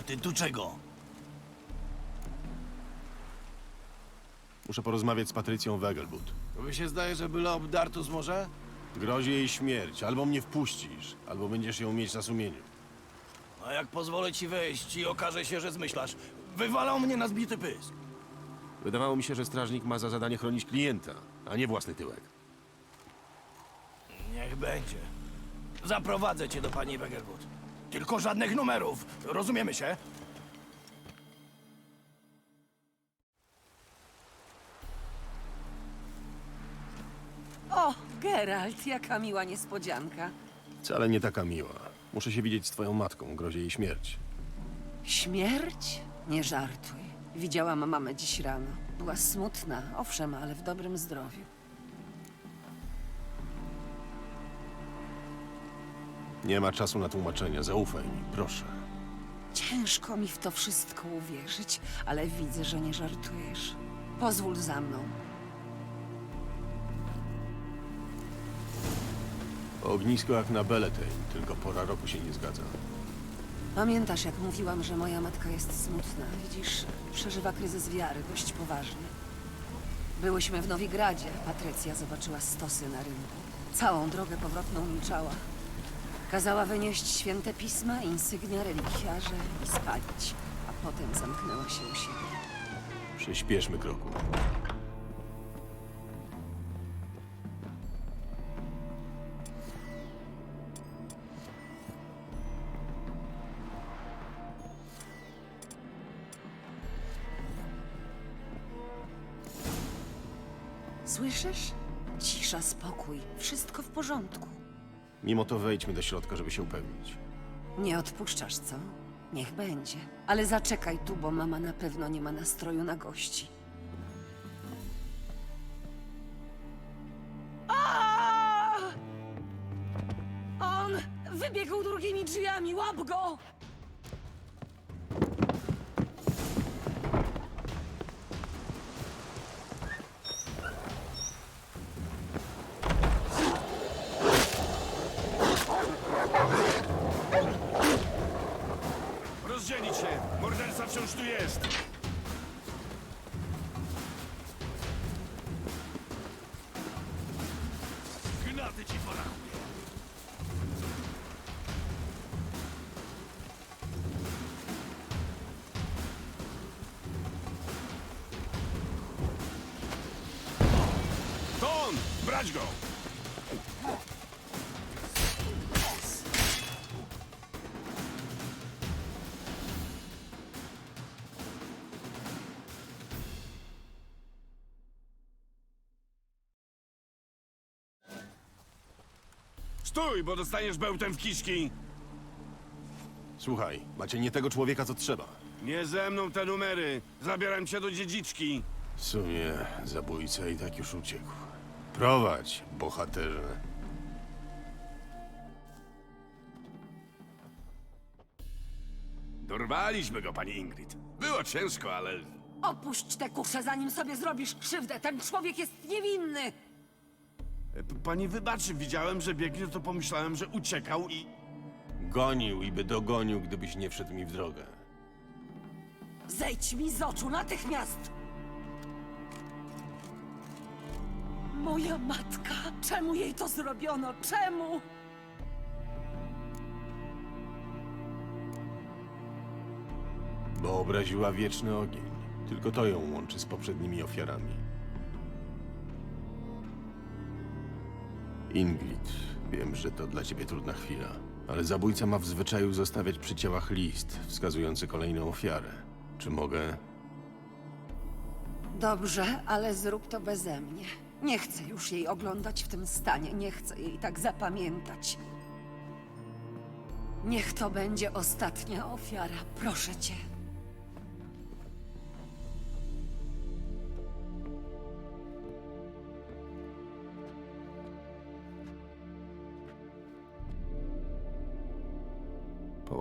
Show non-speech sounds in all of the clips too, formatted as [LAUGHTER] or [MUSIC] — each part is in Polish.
A ty tu czego? Muszę porozmawiać z Patrycją Wegelbud. Tobie się zdaje, że byle obdartus może? Grozi jej śmierć. Albo mnie wpuścisz, albo będziesz ją mieć na sumieniu. A jak pozwolę ci wejść i okaże się, że zmyślasz, wywalał mnie na zbity pysk. Wydawało mi się, że strażnik ma za zadanie chronić klienta, a nie własny tyłek. Niech będzie. Zaprowadzę cię do pani Wegerwood. Tylko żadnych numerów. Rozumiemy się? O, Geralt, jaka miła niespodzianka. Wcale nie taka miła. Muszę się widzieć z twoją matką, grozi jej śmierć. Śmierć? Nie żartuj. Widziałam mamę dziś rano. Była smutna, owszem, ale w dobrym zdrowiu. Nie ma czasu na tłumaczenia, zaufaj mi, proszę. Ciężko mi w to wszystko uwierzyć, ale widzę, że nie żartujesz. Pozwól za mną. Ognisko jak na Belletane, tylko pora roku się nie zgadza. Pamiętasz, jak mówiłam, że moja matka jest smutna? Widzisz, przeżywa kryzys wiary dość poważny. Byłyśmy w Nowigradzie. Patrycja zobaczyła stosy na rynku. Całą drogę powrotną milczała. Kazała wynieść święte pisma, insygnia, relikwiarze i spalić. A potem zamknęła się u siebie. Przyspieszmy kroku. Słyszysz? Cisza, spokój. Wszystko w porządku. Mimo to wejdźmy do środka, żeby się upewnić. Nie odpuszczasz, co? Niech będzie. Ale zaczekaj tu, bo mama na pewno nie ma nastroju na gości. Wciąż tu jest! Gnaty ci porachuje! To on! Brać go! Stój, bo dostaniesz bełtem w kiszki! Słuchaj, macie nie tego człowieka, co trzeba. Nie ze mną te numery! Zabieram cię do dziedziczki! W sumie zabójca i tak już uciekł. Prowadź, bohaterze. Dorwaliśmy go, pani Ingrid. Było ciężko, ale... Opuść tę kuszę, zanim sobie zrobisz krzywdę. Ten człowiek jest niewinny! E, Pani wybaczy, widziałem, że biegnie, to pomyślałem, że uciekał i... Gonił i by dogonił, gdybyś nie wszedł mi w drogę. Zejdź mi z oczu natychmiast! Moja matka! Czemu jej to zrobiono? Czemu? Bo obraziła wieczny ogień. Tylko to ją łączy z poprzednimi ofiarami. Ingrid, wiem, że to dla ciebie trudna chwila, ale zabójca ma w zwyczaju zostawiać przy ciałach list wskazujący kolejną ofiarę. Czy mogę? Dobrze, ale zrób to beze mnie. Nie chcę już jej oglądać w tym stanie. Nie chcę jej tak zapamiętać. Niech to będzie ostatnia ofiara. Proszę cię.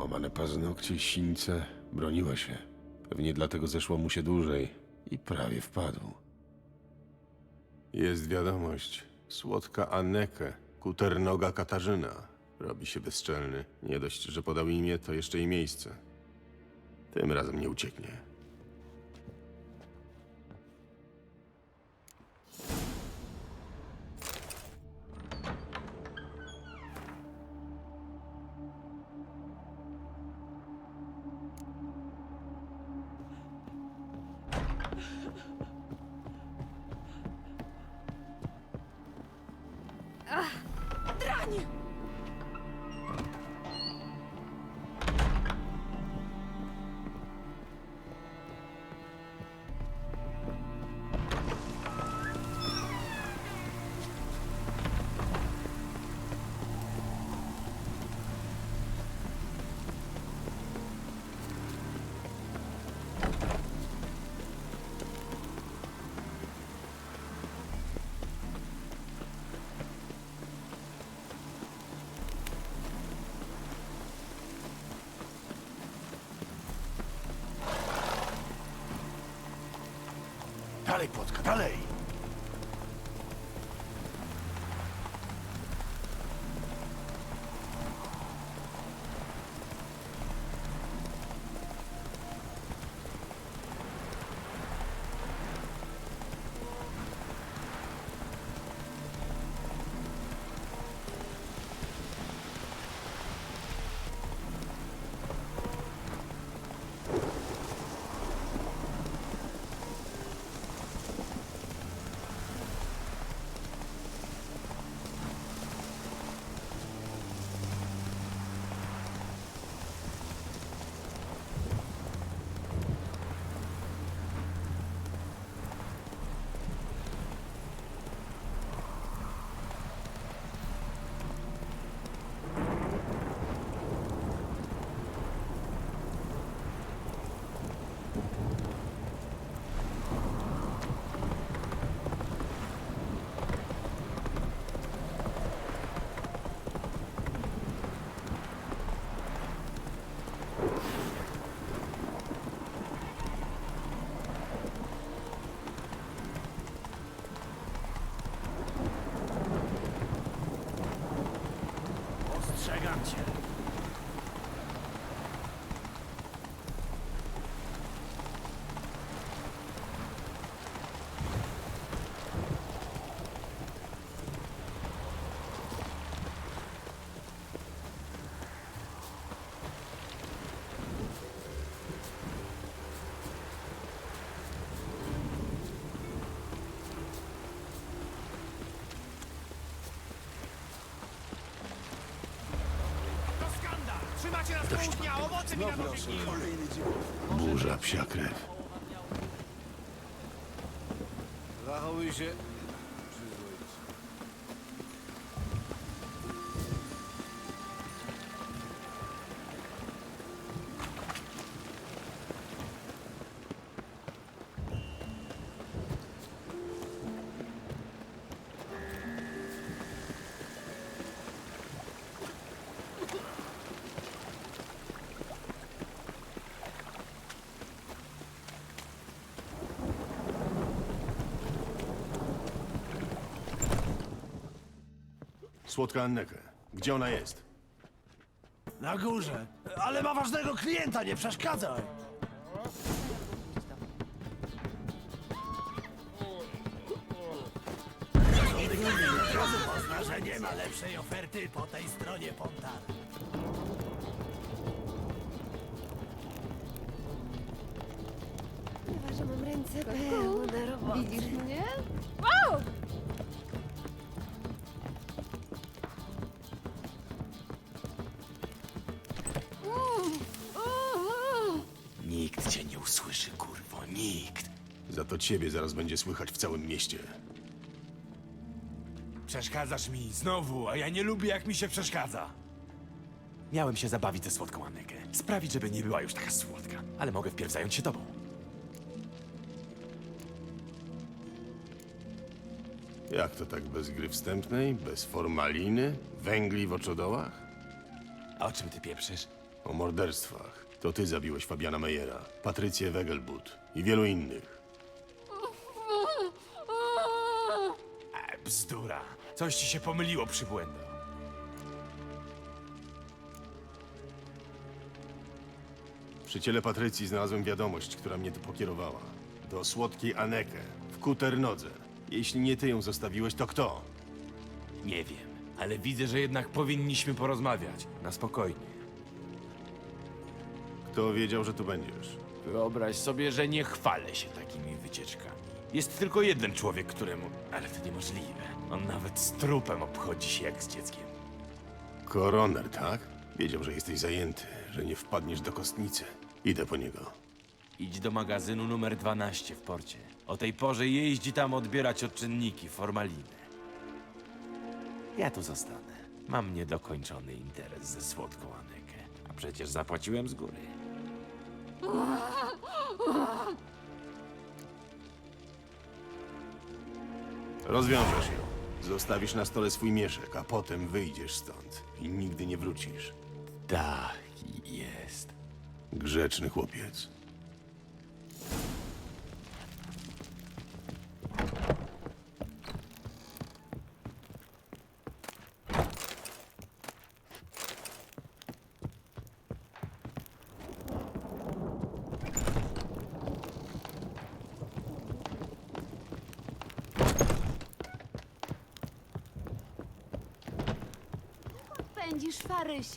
Połamane paznokcie, sińce, broniła się. Pewnie dlatego zeszło mu się dłużej i prawie wpadł. Jest wiadomość. Słodka Anneke, kuternoga Katarzyna. Robi się bezczelny. Nie dość, że podał imię, to jeszcze i miejsce. Tym razem nie ucieknie. Dalej, Płotka, dalej! Trzymacie nas do południa, owoce mi na nożyki! Burza psia krew. Zachowuj się. Słodka Anneke. Gdzie ona jest? Na górze. Ale ma ważnego klienta, nie przeszkadzaj! Pozna, że nie ma lepszej oferty po tej stronie Pontara. Chyba, że mam ręce pełne roboty. Widzisz Za to ciebie zaraz będzie słychać w całym mieście. Przeszkadzasz mi znowu, a ja nie lubię, jak mi się przeszkadza. Miałem się zabawić ze słodką Anekę. Sprawić, żeby nie była już taka słodka. Ale mogę wpierw zająć się tobą. Jak to tak bez gry wstępnej, bez formaliny, węgli w oczodołach? A o czym ty pieprzysz? O morderstwach. To ty zabiłeś Fabiana Meyera, Patrycję Wegelbud i wielu innych. Bzdura. Coś ci się pomyliło, przybłędo. Przy ciele Patrycji znalazłem wiadomość, która mnie tu pokierowała. Do słodkiej Aneke, w Kuternodze. Jeśli nie ty ją zostawiłeś, to kto? Nie wiem, ale widzę, że jednak powinniśmy porozmawiać. Na spokojnie. Kto wiedział, że tu będziesz? Wyobraź sobie, że nie chwalę się takimi wycieczkami. Jest tylko jeden człowiek, któremu... Ale to niemożliwe. On nawet z trupem obchodzi się jak z dzieckiem. Koroner, tak? Wiedział, że jesteś zajęty, że nie wpadniesz do kostnicy. Idę po niego. Idź do magazynu numer 12 w porcie. O tej porze jeździ tam odbierać odczynniki, formaliny. Ja tu zostanę. Mam niedokończony interes ze słodką Anekę. A przecież zapłaciłem z góry. [LAUGHS] Rozwiążesz ją. Zostawisz na stole swój mieszek, a potem wyjdziesz stąd i nigdy nie wrócisz. Tak jest. Grzeczny chłopiec.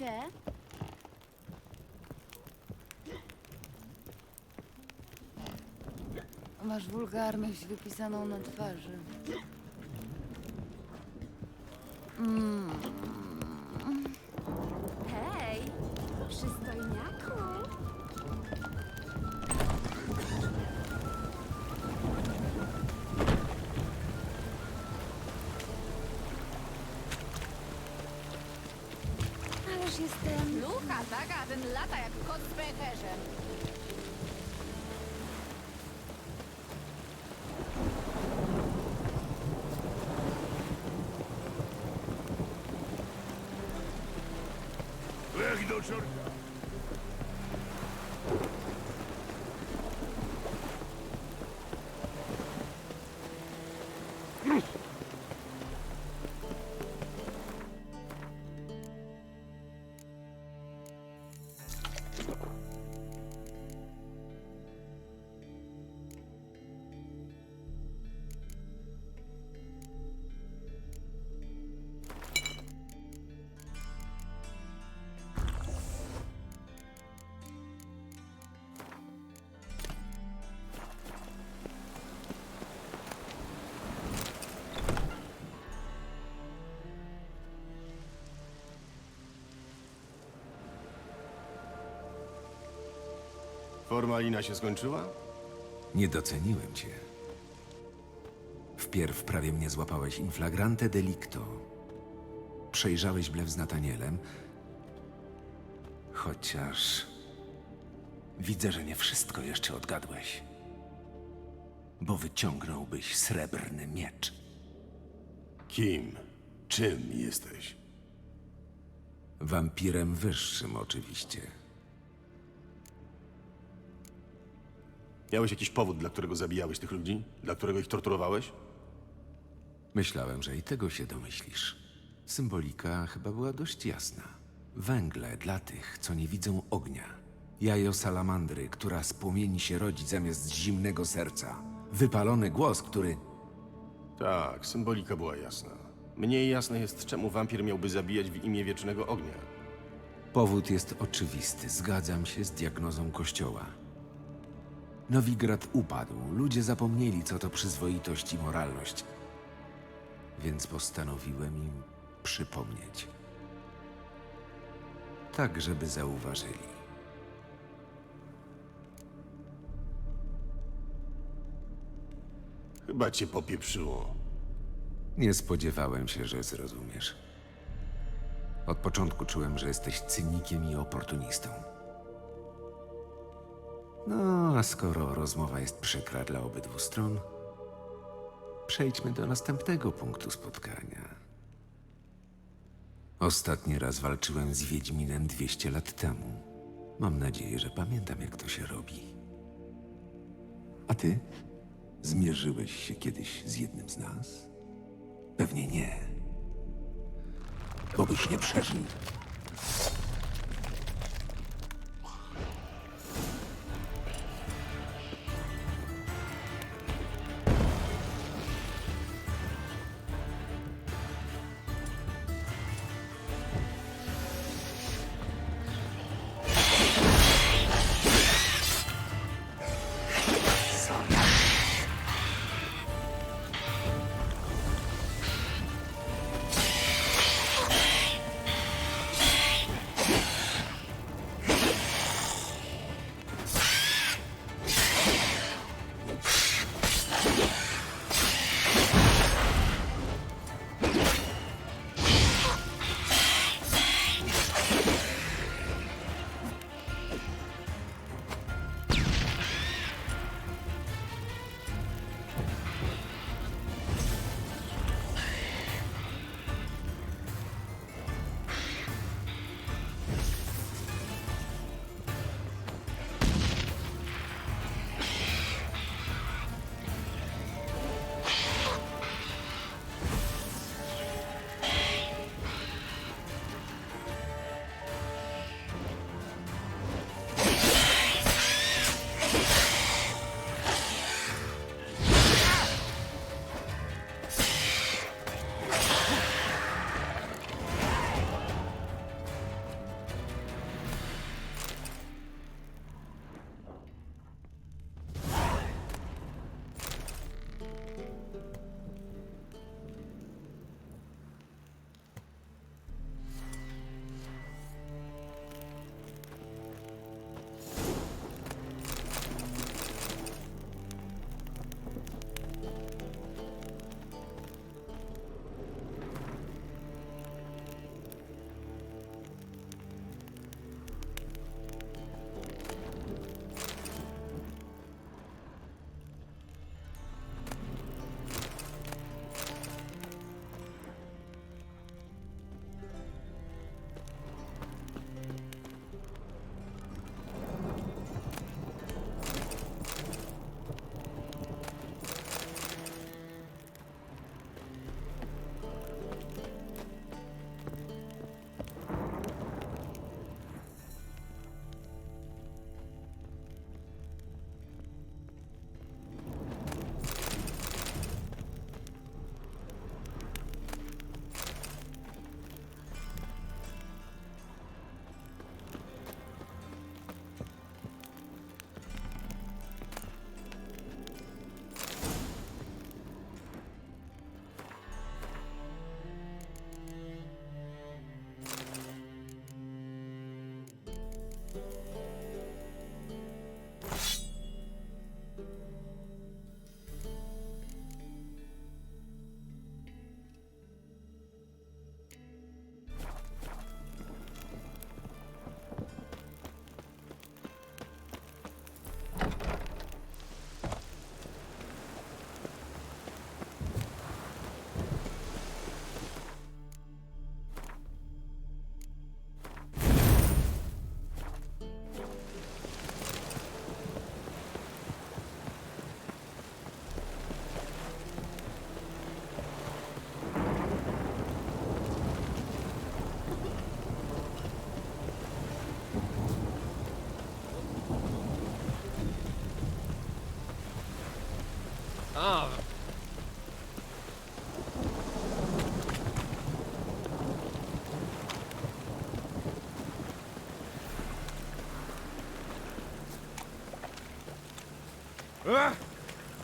Farysie? Masz wulgarność wypisaną na twarzy. Hej, jestem... Lucha, taka, a ten lata jak kot z pęcherzem. Lech do czorka. Formalina się skończyła? Nie doceniłem cię. Wpierw prawie mnie złapałeś in flagrante delicto. Przejrzałeś blew z Natanielem. Chociaż... Widzę, że nie wszystko jeszcze odgadłeś. Bo wyciągnąłbyś srebrny miecz. Kim? Czym jesteś? Wampirem wyższym, oczywiście. Miałeś jakiś powód, dla którego zabijałeś tych ludzi? Dla którego ich torturowałeś? Myślałem, że i tego się domyślisz. Symbolika chyba była dość jasna. Węgle dla tych, co nie widzą ognia. Jajo salamandry, która z płomieni się rodzi zamiast zimnego serca. Wypalony głos, który... Tak, symbolika była jasna. Mniej jasne jest, czemu wampir miałby zabijać w imię wiecznego ognia. Powód jest oczywisty. Zgadzam się z diagnozą kościoła. Nowigrad upadł. Ludzie zapomnieli, co to przyzwoitość i moralność. Więc postanowiłem im przypomnieć. Tak, żeby zauważyli. Chyba cię popieprzyło. Nie spodziewałem się, że zrozumiesz. Od początku czułem, że jesteś cynikiem i oportunistą. No, a skoro rozmowa jest przykra dla obydwu stron, przejdźmy do następnego punktu spotkania. Ostatni raz walczyłem z Wiedźminem 200 lat temu. Mam nadzieję, że pamiętam, jak to się robi. A ty? Zmierzyłeś się kiedyś z jednym z nas? Pewnie nie. Bo byś nie przeżył.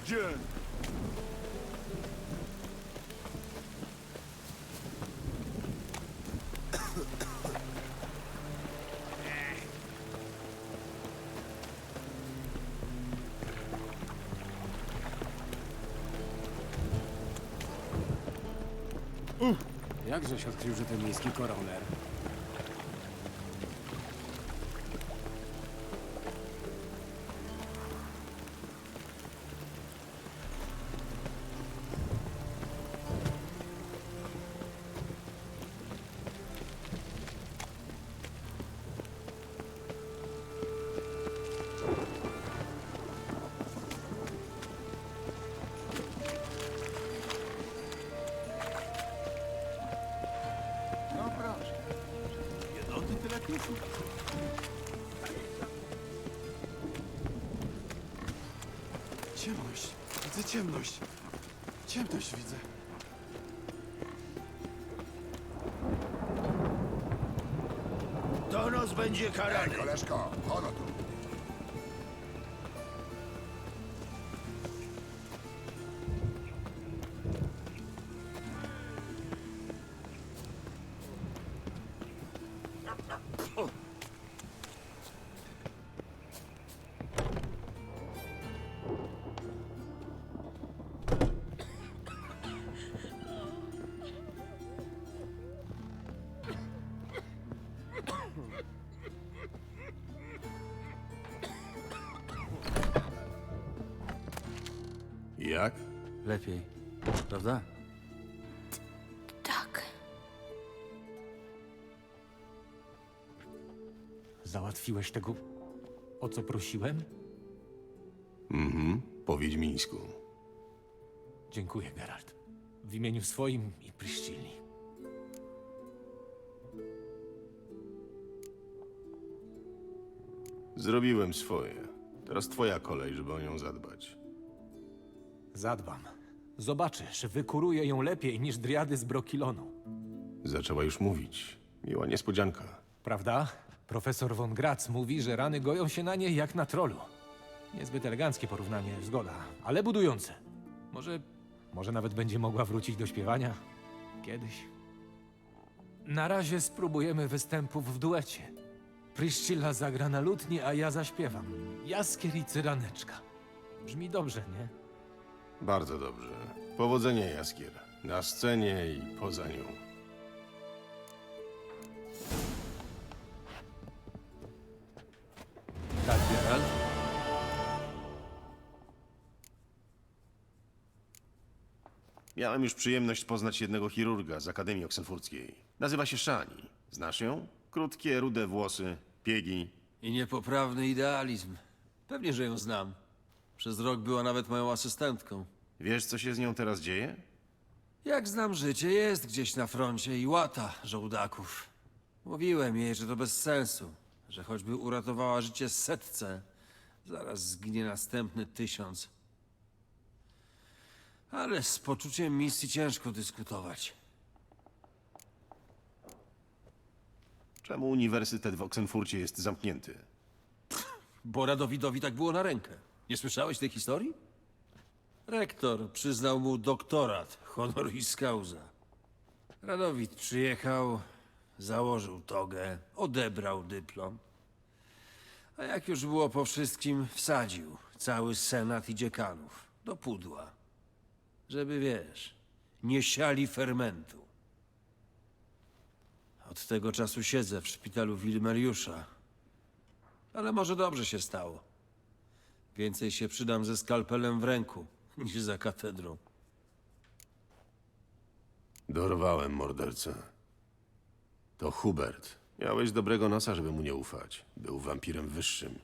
Gdzie? Jakżeś odkrył, że to miejski koroner? Widzę ciemność. Ciemność widzę. Donos będzie karany. Koleżko, ono tu. Załatwiłeś tego, o co prosiłem? Mhm, po wiedźmińsku. Dziękuję, Geralt. W imieniu swoim i Pryszcili. Zrobiłem swoje. Teraz twoja kolej, żeby o nią zadbać. Zadbam. Zobaczysz, wykuruję ją lepiej niż driady z Brokilonu. Zaczęła już mówić. Miła niespodzianka. Prawda? Profesor von Gratz mówi, że rany goją się na niej jak na trolu. Niezbyt eleganckie porównanie, zgoda, ale budujące. Może, może nawet będzie mogła wrócić do śpiewania? Kiedyś. Na razie spróbujemy występów w duecie. Pryszcilla zagra na lutni, a ja zaśpiewam. Jaskier i cyraneczka. Brzmi dobrze, nie? Bardzo dobrze. Powodzenia, Jaskier. Na scenie i poza nią. Miałem już przyjemność poznać jednego chirurga z Akademii Oksenfurckiej. Nazywa się Szani. Znasz ją? Krótkie, rude włosy, piegi. I niepoprawny idealizm. Pewnie, że ją znam. Przez rok była nawet moją asystentką. Wiesz, co się z nią teraz dzieje? Jak znam życie, jest gdzieś na froncie i łata żołdaków. Mówiłem jej, że to bez sensu, że choćby uratowała życie setce, zaraz zginie następny tysiąc. Ale z poczuciem misji ciężko dyskutować. Czemu uniwersytet w Oksenfurcie jest zamknięty? Bo Radowidowi tak było na rękę. Nie słyszałeś tej historii? Rektor przyznał mu doktorat honoris causa. Radowid przyjechał, założył togę, odebrał dyplom. A jak już było po wszystkim, wsadził cały senat i dziekanów do pudła. Żeby, wiesz, nie siali fermentu. Od tego czasu siedzę w szpitalu Wilmeriusza. Ale może dobrze się stało. Więcej się przydam ze skalpelem w ręku [LAUGHS] niż za katedrą. Dorwałem mordercę. To Hubert. Miałeś dobrego nosa, żeby mu nie ufać. Był wampirem wyższym.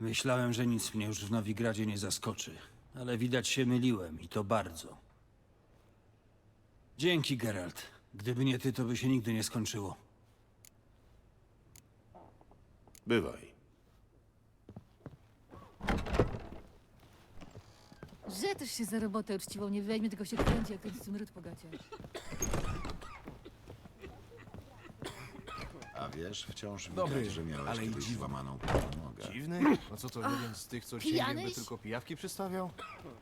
Myślałem, że nic mnie już w Nowigradzie nie zaskoczy, ale widać się myliłem i to bardzo. Dzięki, Geralt. Gdyby nie ty, to by się nigdy nie skończyło. Bywaj. Że też się za robotę uczciwą nie weźmie, tylko się kręci jak ten smród po gacie. A wiesz, wciąż Dobry, widać, że miałeś ale i kiedyś dziwny. złamaną prawą nogę. Dziwny? A co to, jeden z tych, co pijanyś? sięgiem by tylko pijawki przystawiał?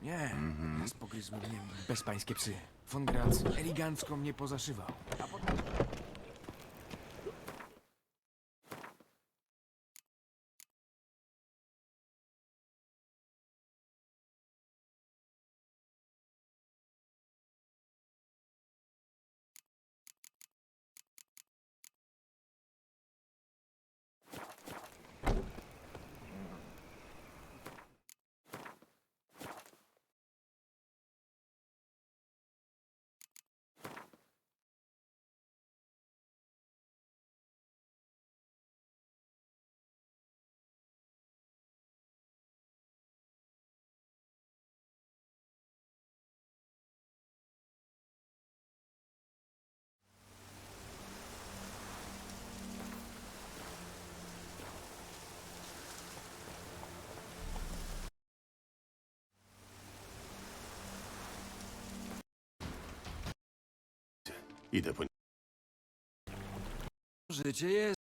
Nie, mm pogryzły mnie bezpańskie psy. Von Graz elegancko mnie pozaszywał. Idę po Życie jest